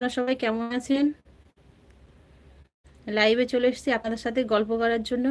সবাই কেমন আছেন? লাইভে চলে এসেছি আপনাদের সাথে গল্প করার জন্য।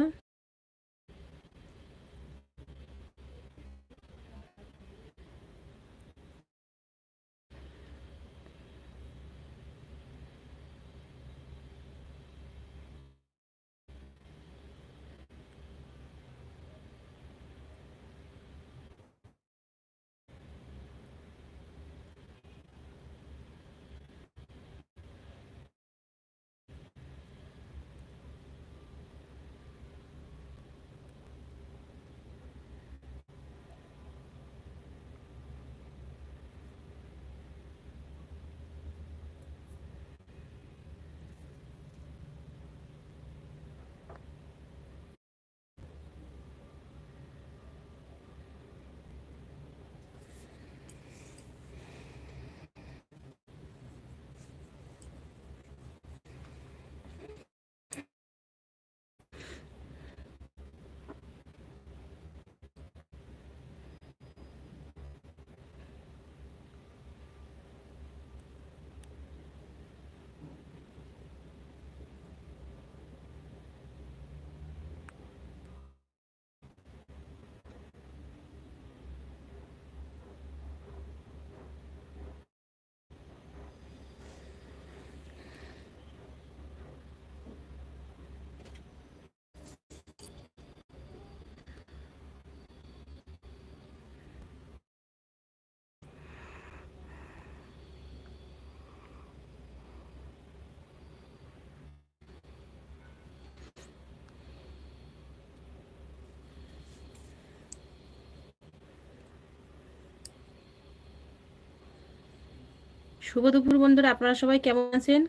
শুভ দুপুর বন্ধুরা, আপনারা সবাই কেমন আছেন?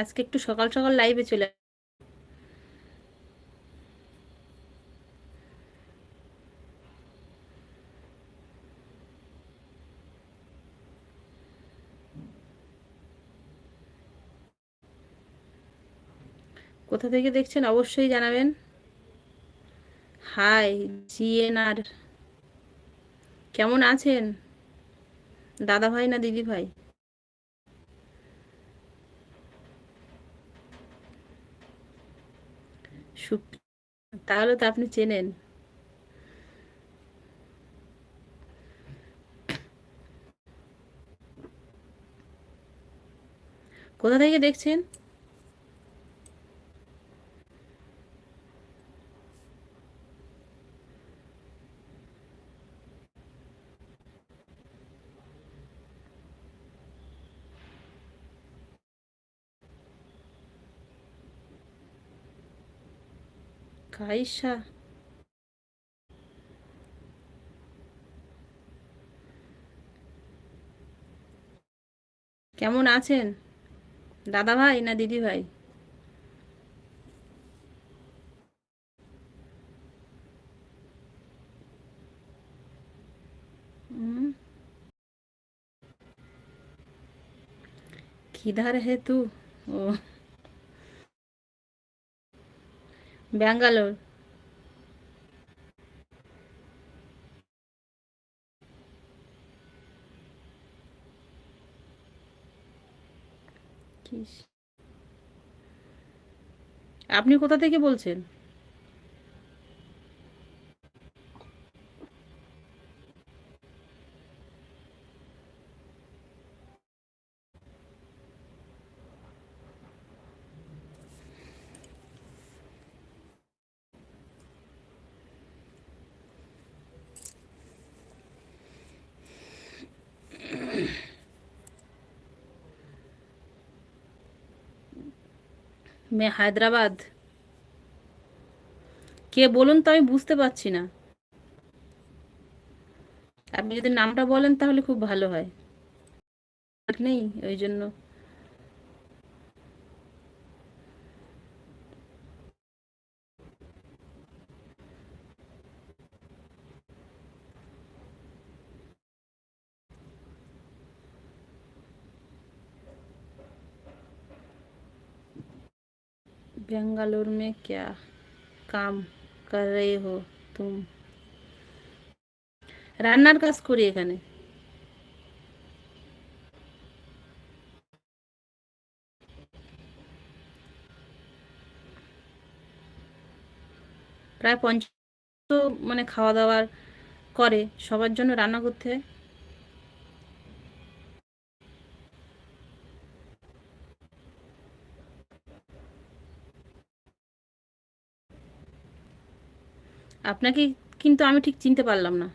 আজকে একটু সকাল সকাল লাইভে চলে কোথা থেকে দেখছেন অবশ্যই জানাবেন। হাই জিএনআর কেমন আছেন? দাদা ভাই না দিদি ভাই? তাহলে তো আপনি চেনেন। কোথা থেকে দেখছেন? কাইসা কেমন আছেন দাদা ভাই না দিদি ভাই किधर है तू ओ ব্যাঙ্গালোর। আপনি কোথা থেকে বলছেন? মে হায়দ্রাবাদ। কে বলুন তো আমি বুঝতে পারছি না। আপনি যদি নামটা বলেন তাহলে খুব ভালো হয়। নেই, ওই জন্য। बेंगलुर में क्या काम कर रहे हो तुम রান্নার কাজ করি এখানে প্রায় পঞ্চাশ মানে খাওয়া দাওয়ার করে সবার জন্য রান্না করতে হয় আপনাকে কিন্তু আমি ঠিক চিনতে পারলাম না।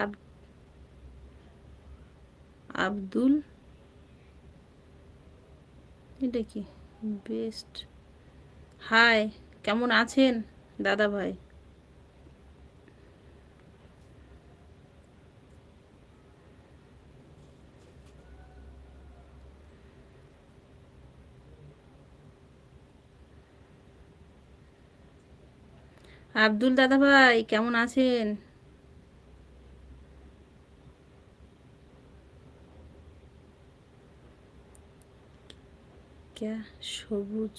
আব আব্দুল? এটা কি? বেস্ট। হাই, কেমন আছেন দাদা ভাই? আব্দুল দাদা ভাই কেমন আছেন? সবুজ।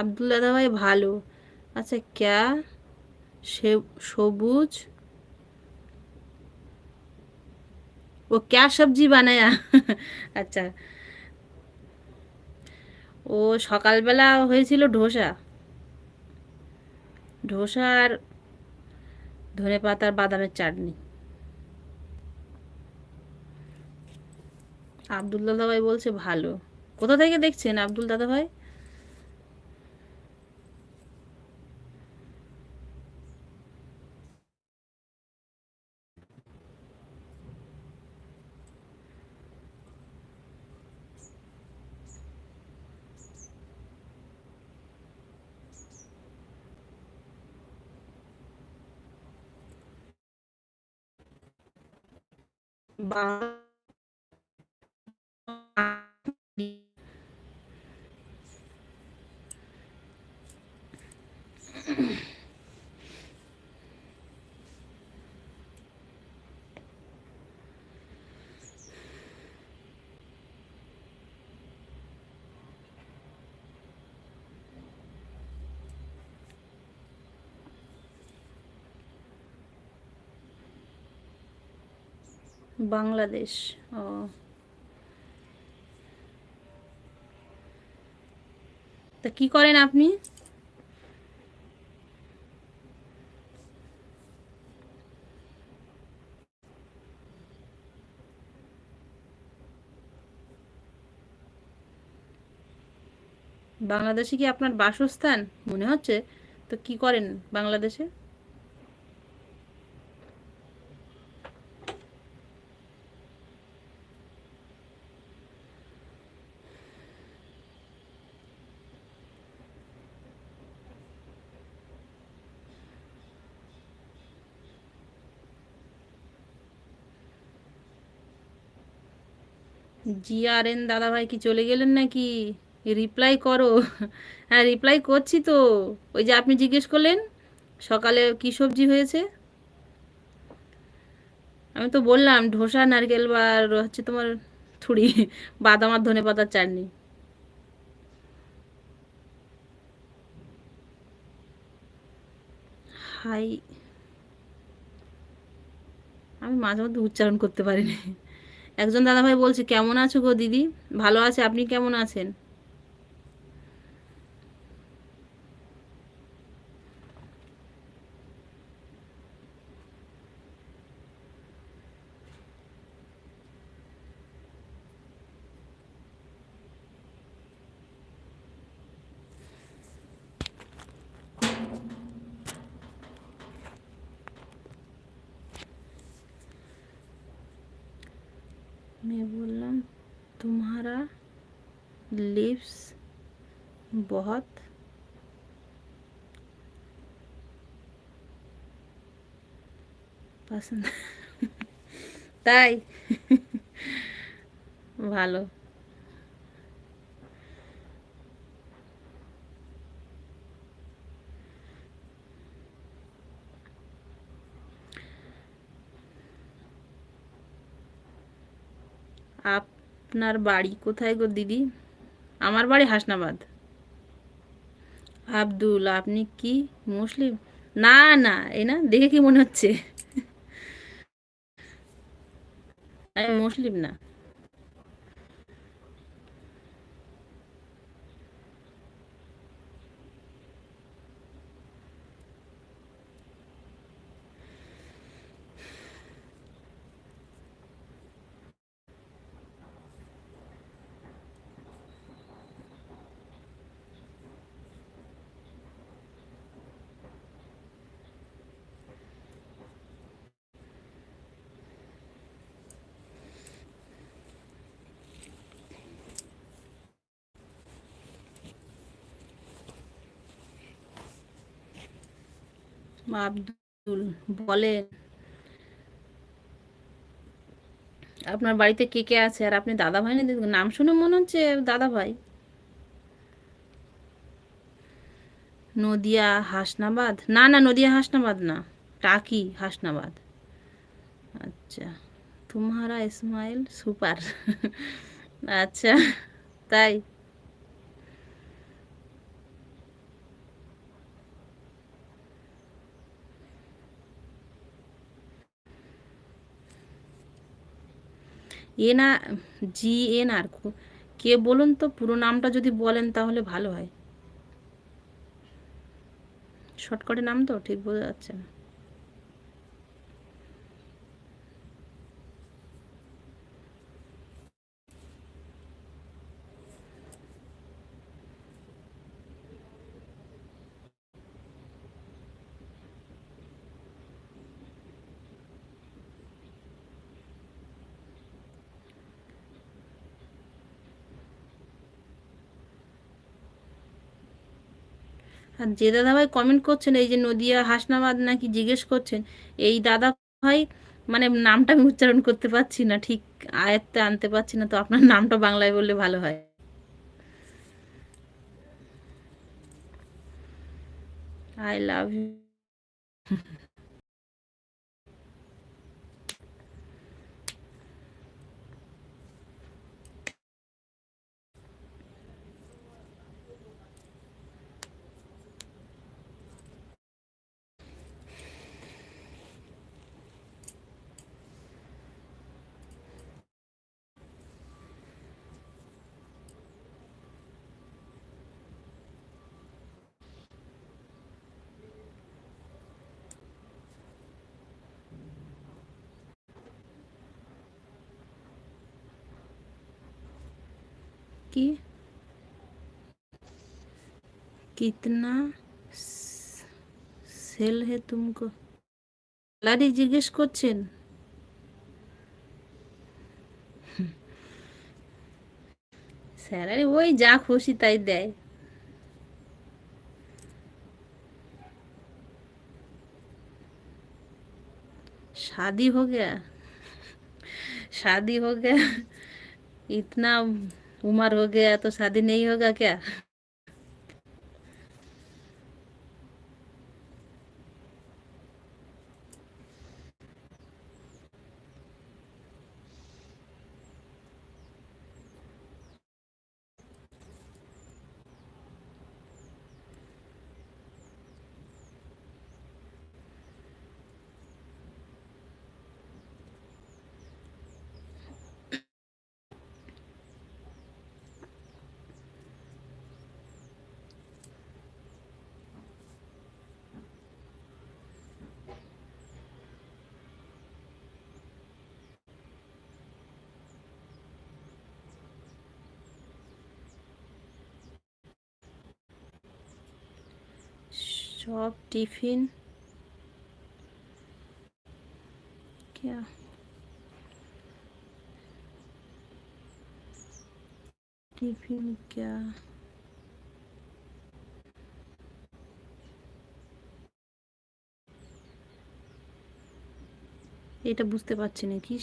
আব্দুল দাদা ভাই ভালো। আচ্ছা ক্যা? সে, সবুজ? ও ক্যা সবজি বানায়া? আচ্ছা। ও সকালবেলা হয়েছিল ঢোসা ঢোসা আর ধনে পাতার বাদামের চাটনি। আব্দুল দাদা ভাই বলছে ভালো। কোথা থেকে দেখছেন আব্দুল দাদা ভাই? বা বাংলাদেশ, ও। তা কি করেন আপনি? বাংলাদেশে কি আপনার বাসস্থান? মনে হচ্ছে। তো কি করেন বাংলাদেশে? জিআরএন দাদা ভাই কি চলে গেলেন নাকি? রিপ্লাই করো। হ্যাঁ রিপ্লাই করছি তো। ওই যে আপনি জিজ্ঞেস করলেন, সকালে কি সবজি হয়েছে? আমি তো বললাম ঢোসা নারকেল বা হচ্ছে তোমার থুড়ি, বাদাম আর ধনে পাতার চাটনি। হাই, আমি মাঝে মধ্যে উচ্চারণ করতে পারিনি। একজন দাদাভাই বলছে কেমন আছো গো দিদি? ভালো আছে? আপনি কেমন আছেন? मैं बोललाम तुम्हारा लिप्स बहुत पसंद তাই ভালো আপনার বাড়ি কোথায় গো দিদি? আমার বাড়ি হাসনাবাদ। আব্দুল, আপনি কি মুসলিম? না না, এই না, দেখে কি মনে হচ্ছে? আমি মুসলিম না। আব্দুল বলেন, আপনার বাড়িতে কে কে আছে? আর আপনি দাদা ভাই না নাম শুনে মনে হচ্ছে দাদা ভাই নদিয়া হাসনাবাদ? না না, নদিয়া হাসনাবাদ না, টাকি হাসনাবাদ। আচ্ছা তোমারা ইসমাইল সুপার। আচ্ছা তাই। এন আর জি এন আর কে বলুন তো পুরো নামটা যদি বলেন তাহলে ভালো হয়। শর্টকাটে নাম তো ঠিক বোঝা যাচ্ছে না। আর যে দাদাভাই কমেন্ট করছেন, এই যে নদিয়া হাসনাবাদ নাকি জিজ্ঞেস করছেন, এই দাদা ভাই মানে নামটা আমি উচ্চারণ করতে পারছি না, ঠিক আয়ত্তে আনতে পারছি না, তো আপনার নামটা বাংলায় বললে ভালো হয়। আই লাভ ইউ कि कितना সেল হে তুমকো স্যালারি জিজ্ঞেস করছেন স্যালারি ওই যা খুশি তাই দেয় शादी हो गया शादी हो गया इतना उम्र हो गया तो शादी नहीं होगा क्या? সব টিফিন क्या टिफिन क्या এটা বুঝতে পারছি না কি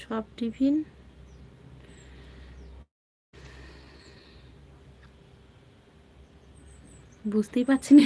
সব টিফিন বুঝতেই পারছি না।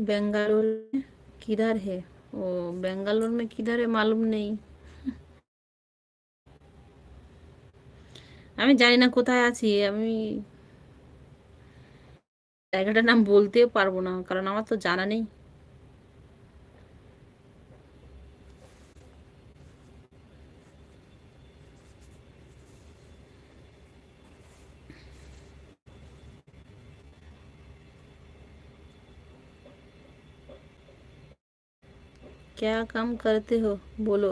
बेंगलुरु में किधर है वो बेंगलुरु में किधर है मालूम नहीं আমি জানি না কোথায় আছি আমি জায়গাটার নাম বলতেও পারবো না কারণ আমার তো জানা নেই क्या কাম করতে हो? বলো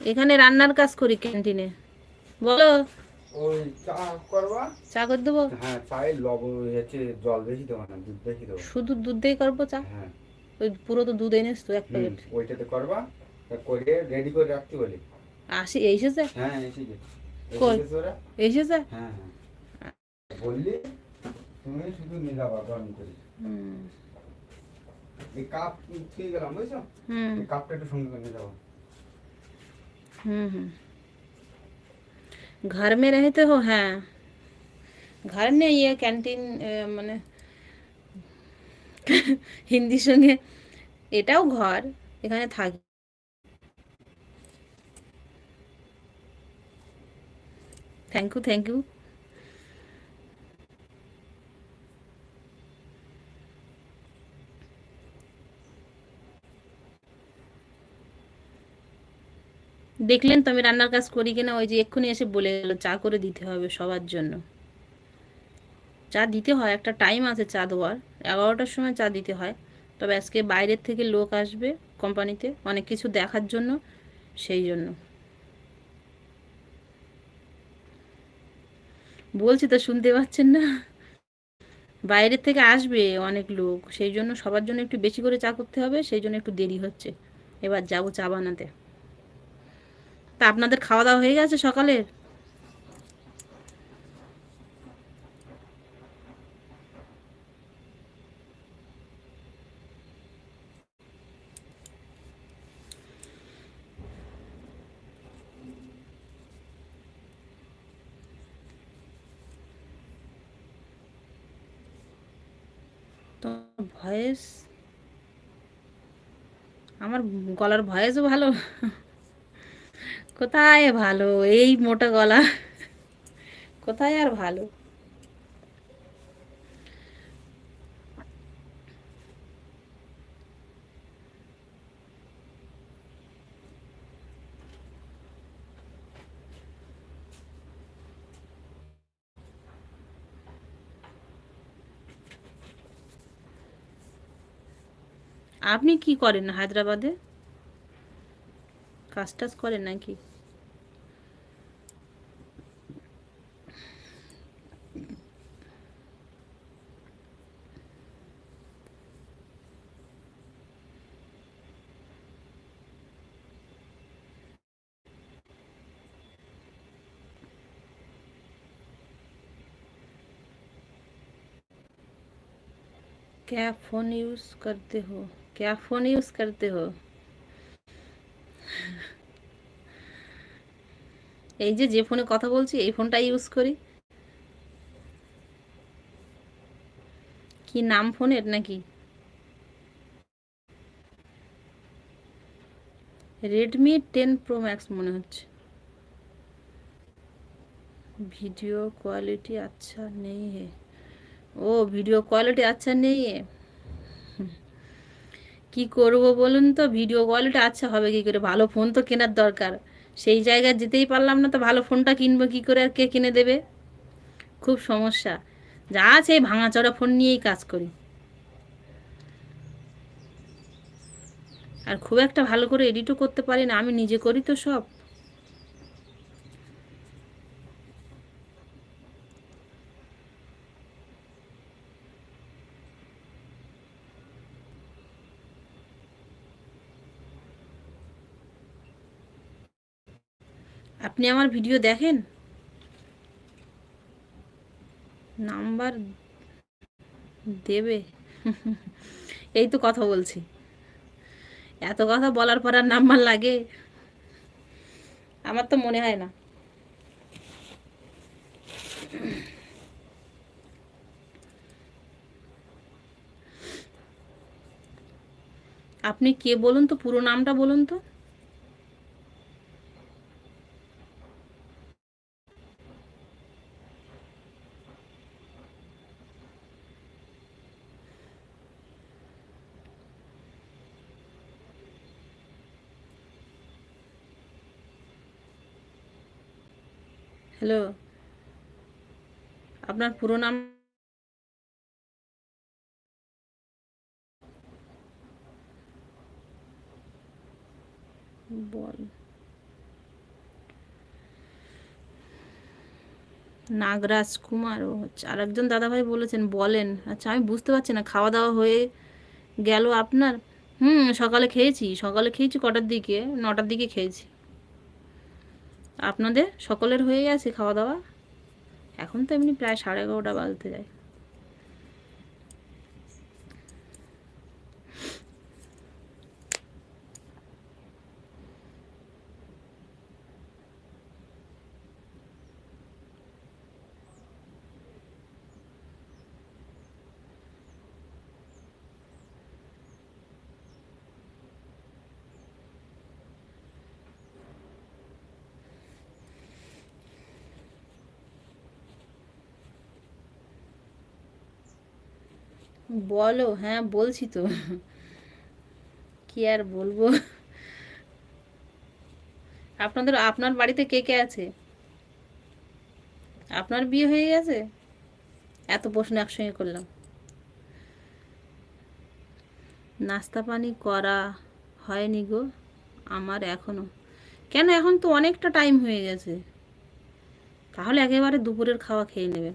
এখানে রান্নার কাজ করি ক্যান্টিনে। বলো। চা করে দেবো? হ্যাঁ চায়ে লবণ হচ্ছে জল বেশি দেবো না দুধ বেশি দেবো। শুধু দুধ দিয়ে করব চা? হ্যাঁ। ওই পুরো তো দুধ এনেছ তো এক প্যাকেট ওইটাতে করবা করে রেডি করে বলি। আসি এসেছে? হ্যাঁ এসেছে এসেছে? হ্যাঁ হ্যাঁ। বললি তুমি শুধু হুম। এই কাপ খেয়ে গেলাম বুঝছো হুম এই কাপটা একটু সঙ্গে করে নিয়ে যাবো हम्म हम्म घर में रहते हो হ্যাঁ ঘর নেই ये ক্যান্টিন মানে হিন্দির সঙ্গে এটাও ঘর এখানে থাকি থ্যাংক ইউ থ্যাংক ইউ দেখলেন তো আমি রান্নার কাজ করি কিনা? ওই যে এক্ষুনি এসে বলে গেল, চা করে দিতে হবে সবার জন্য। চা দিতে হয়, একটা টাইম আছে চা দেওয়ার। এগারোটার সময় চা দিতে হয়। তবে আজকে বাইরের থেকে লোক আসবে কোম্পানিতে, অনেক কিছু দেখার জন্য, সেই জন্য। বলছি তো, শুনতে পাচ্ছেন না? বাইরের থেকে আসবে অনেক লোক, সেই জন্য সবার জন্য একটু বেশি করে চা করতে হবে, সেই জন্য একটু দেরি হচ্ছে। এবার যাব চা বানাতে। তা আপনাদের খাওয়া দাওয়া হয়ে গেছে সকালের? ভয়েস? আমার গলার ভয়েসও ভালো? কোথায় ভালো? এই মোটা গলা। কোথায় আর ভালো? আপনি কি করেন হায়দ্রাবাদে? কাজ টাজ করেন নাকি क्या फ़ोन यूज़ करते हो क्या फ़ोन यूज़ करते हो এই যে যে ফোনে কথা বলছি, এই ফোনটা ইউজ করি। কি নাম ফোনের নাকি? রেডমি টেন প্রো ম্যাক্স মনে হচ্ছে। ভিডিও কোয়ালিটি আচ্ছা নেই হে। ও ভিডিও কোয়ালিটি আচ্ছা নেই হে। কি করব বলুন তো? ভিডিও কোয়ালিটি আচ্ছা হবে কি করে? ভালো ফোন তো কেনার দরকার। সেই জায়গায় যেতেই পারলাম না, তো ভালো ফোনটা কিনবো কি করে আর কে কিনে দেবে? খুব সমস্যা। যা আছে ভাঙাচড়া ফোন নিয়েই কাজ করি। আর খুব একটা ভালো করে এডিটও করতে পারি না, আমি নিজে করি তো সব। আপনি আমার ভিডিও দেখেন? নাম্বার দেবে? এই তো কথা বলছি। এত কথা বলার পর আর নাম্বার লাগে? আমার তো মনে হয় না। আপনি কে বলুন তো? পুরো নামটা বলুন তো। হ্যালো? আপনার পুরো নাম? বল। নাগরাজ কুমার ও আচ্ছা আরেকজন দাদাভাই বলেছেন, বলেন। আচ্ছা আমি বুঝতে পারছি না খাওয়া দাওয়া হয়ে গেল আপনার? হুম, সকালে খেয়েছি সকালে খেয়েছি কটার দিকে? নটার দিকে খেয়েছি। আপনাদের সকলের হয়ে গেছে খাওয়া দাওয়া? এখন তো এমনি প্রায় সাড়ে এগারোটা বাজতে যায়। বলো হ্যাঁ বলছি তো। কি আর বলব? আপনাদের, আপনার বাড়িতে কে কে আছে? আপনার বিয়ে হয়ে গেছে? এত প্রশ্ন একসঙ্গে করলাম। নাস্তা পানি করা হয়নি গো, আমার এখনও। কেন, এখন তো অনেকটা টাইম হয়ে গেছে। তাহলে একেবারে দুপুরের খাওয়া খেয়ে নেবেন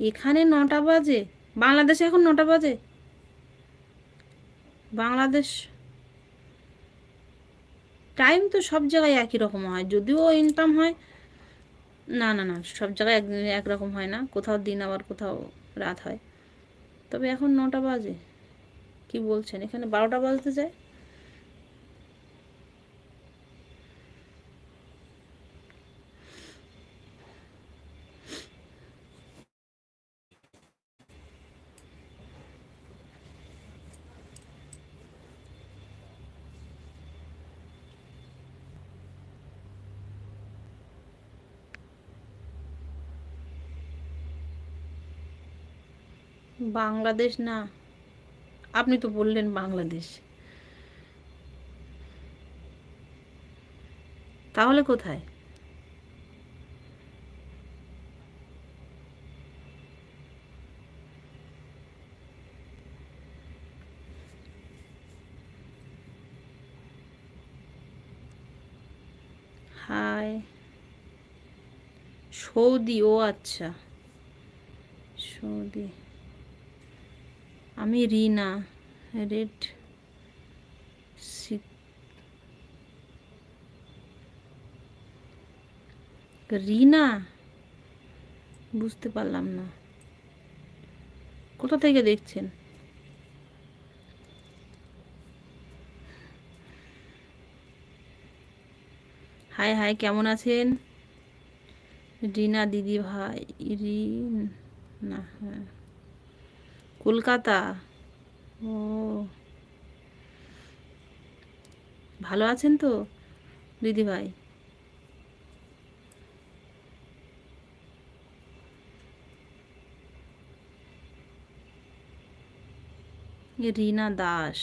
এখানে নটা বাজে। বাংলাদেশে এখন নটা বাজে। বাংলাদেশ টাইম তো সব জায়গায় একই রকম হয়। যদিও ইনকাম হয়, না না না, সব জায়গায় এক, একরকম হয় না। কোথাও দিন আবার কোথাও রাত হয়। তবে এখন নটা বাজে। কি বলছেন? এখানে বারোটা বাজতে যায়। বাংলাদেশ না। আপনি তো বললেন বাংলাদেশ। তাহলে কোথায়? হাই সৌদি ও আচ্ছা। সৌদি। আমি রিনা, রেড রিনা? বুঝতে পারলাম না। কোথা থেকে দেখছেন? হাই হাই, কেমন আছেন? রিনা দিদি ভাই, রিনা হ্যাঁ। কলকাতা? ও। ভালো আছেন তো দিদি ভাই রিনা দাস।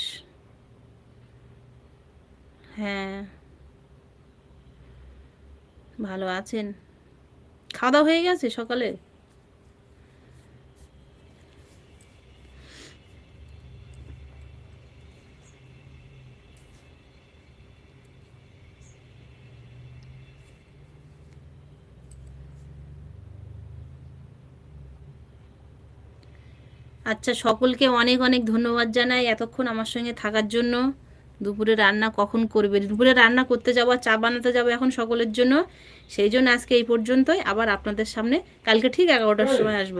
হ্যাঁ। ভালো আছেন। খাওয়া দাওয়া হয়ে গেছে সকালে? আচ্ছা সকলকে অনেক অনেক ধন্যবাদ জানাই এতক্ষণ আমার সঙ্গে থাকার জন্য। দুপুরে রান্না কখন করবে? দুপুরে রান্না করতে যাব চা বানাতে যাব এখন সকলের জন্য। সেই জন্য আজকে এই পর্যন্তই। আবার আপনাদের সামনে কালকে ঠিক এগারোটার সময় আসব।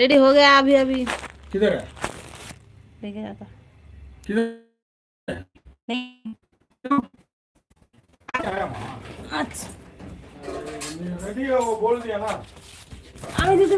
রেডি হো গে আবি আবি কিধর? আচ্ছা। আমি দিদি